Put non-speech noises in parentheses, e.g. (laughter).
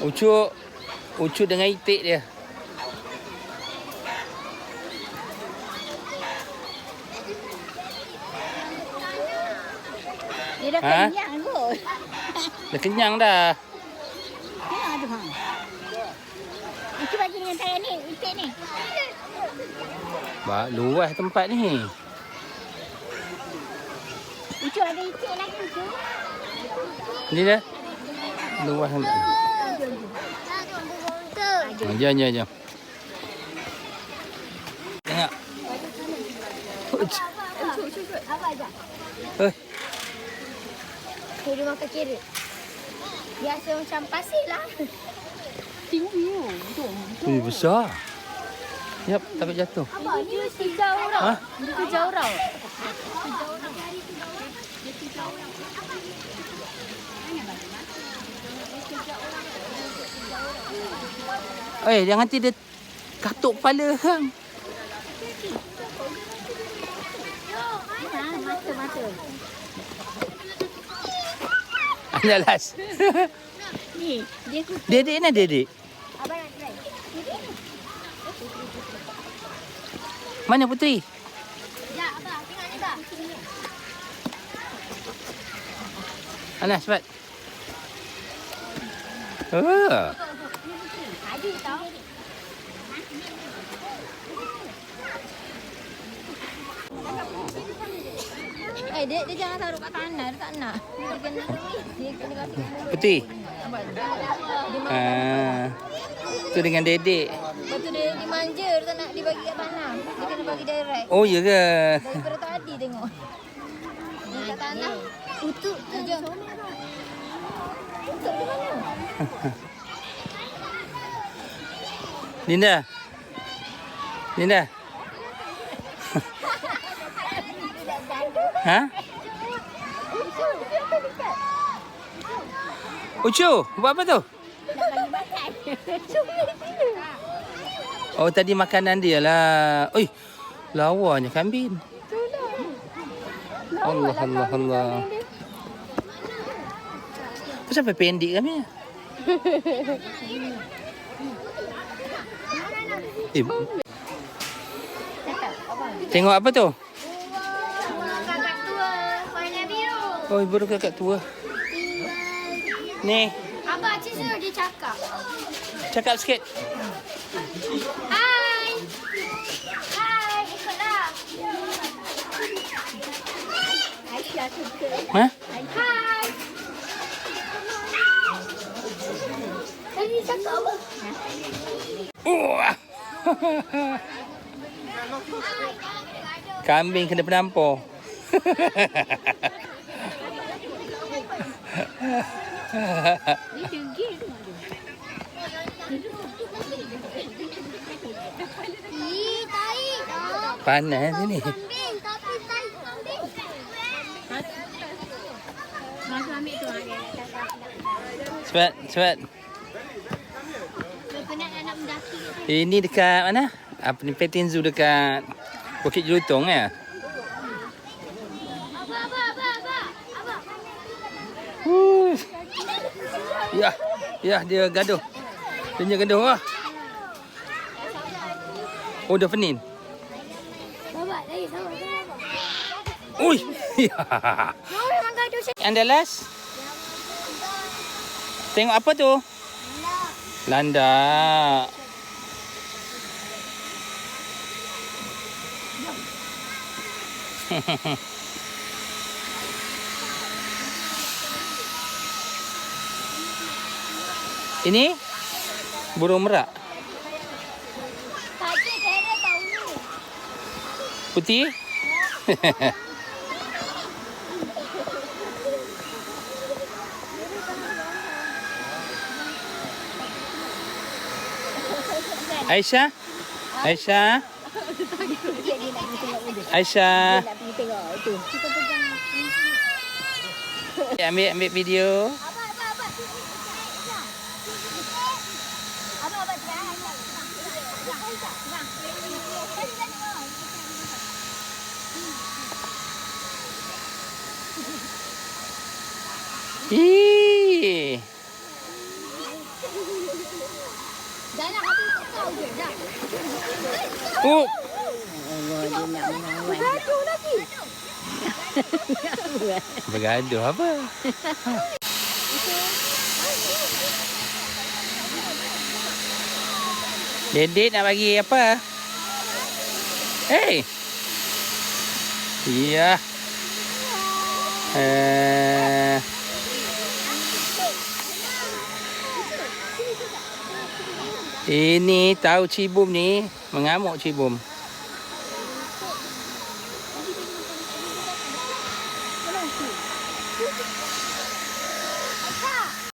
Ucuk Ucuk dengan itik dia Dia dah Ha? kenyang kot. Dah kenyang dah Kenyang tu ha. Itu bagi dengan saya ni, itik ni. Ba, Luas tempat ni Ucu ada itik lagi Ucu. Ni dah Luas tempat Ha, Jom jom jom Tengok Ucuk Apa aja? Eh, Saya dia makan carrot. Biasa macam pasir lah. Tinggi tu. Ui, besar Yap, takut jatuh Apa? Dia hijau rau. Ha? Dia hijau rau. Eh, jangan nanti dia katuk kepala hang. Ha, mata-mata. Andalas. Ni, dia. Dedek ni dedek. Mana puteri? Sekejap, abang. Tengok ni, abang. Anas, cepat. Tau. Eh, dia, dia jangan taruh kat tanah. Dia tak nak. Dia kena Dia kasi. Dia makan. Ah. Tu dengan dedek. Lepas tu dia, dia manja. Dia tak nak dia bagi kat tanah. Dia kena bagi direct. Oh, ya ke? Daripada tadi tengok. Ni kat tanah. Utuk tu je. (laughs) Linda. Linda. (laughs) ha? Ucu, buat apa tu? Oh, tadi makanan dia lah. Oi, lawanya kambing. Allah, Allah, Allah. Kau sampai pendek kami? Eh, tengok apa tu? Kakak tua warna biru. Oh, baru kakak tua. Ni, Abang Cik suruh dia cakap. cakap sikit. Hai. (laughs) Kambing kena penampor. (laughs) Panas sini. Kambing, tapi tai kambing. Masuk ambil tu. Cepat, cepat. Penat nak mendaki. Ini dekat mana? Apa ni Petin Zoo dekat Bukit Jelutong ya. Uh. Ya, ya dia gaduh. Dia gaduh lah. Oh dah penin. Lagi. Ui. Memang gaduh saya. Andalas. Tengok apa tu? Landak. (laughs) Ini burung merak putih. (laughs) Aisyah? Aisyah? (laughs) Aisyah? Nak pergi tengok itu. Kita pegang. Ambil ambil video. Abang, abang, abang. Abang, abang, jangan. Ih. Oh, Allah dia nak mengawal. (laughs) bergaduh apa? Dedek nak bagi apa? Hey. Iya. Eh. Ini tahu cibum ni mengamuk cibum.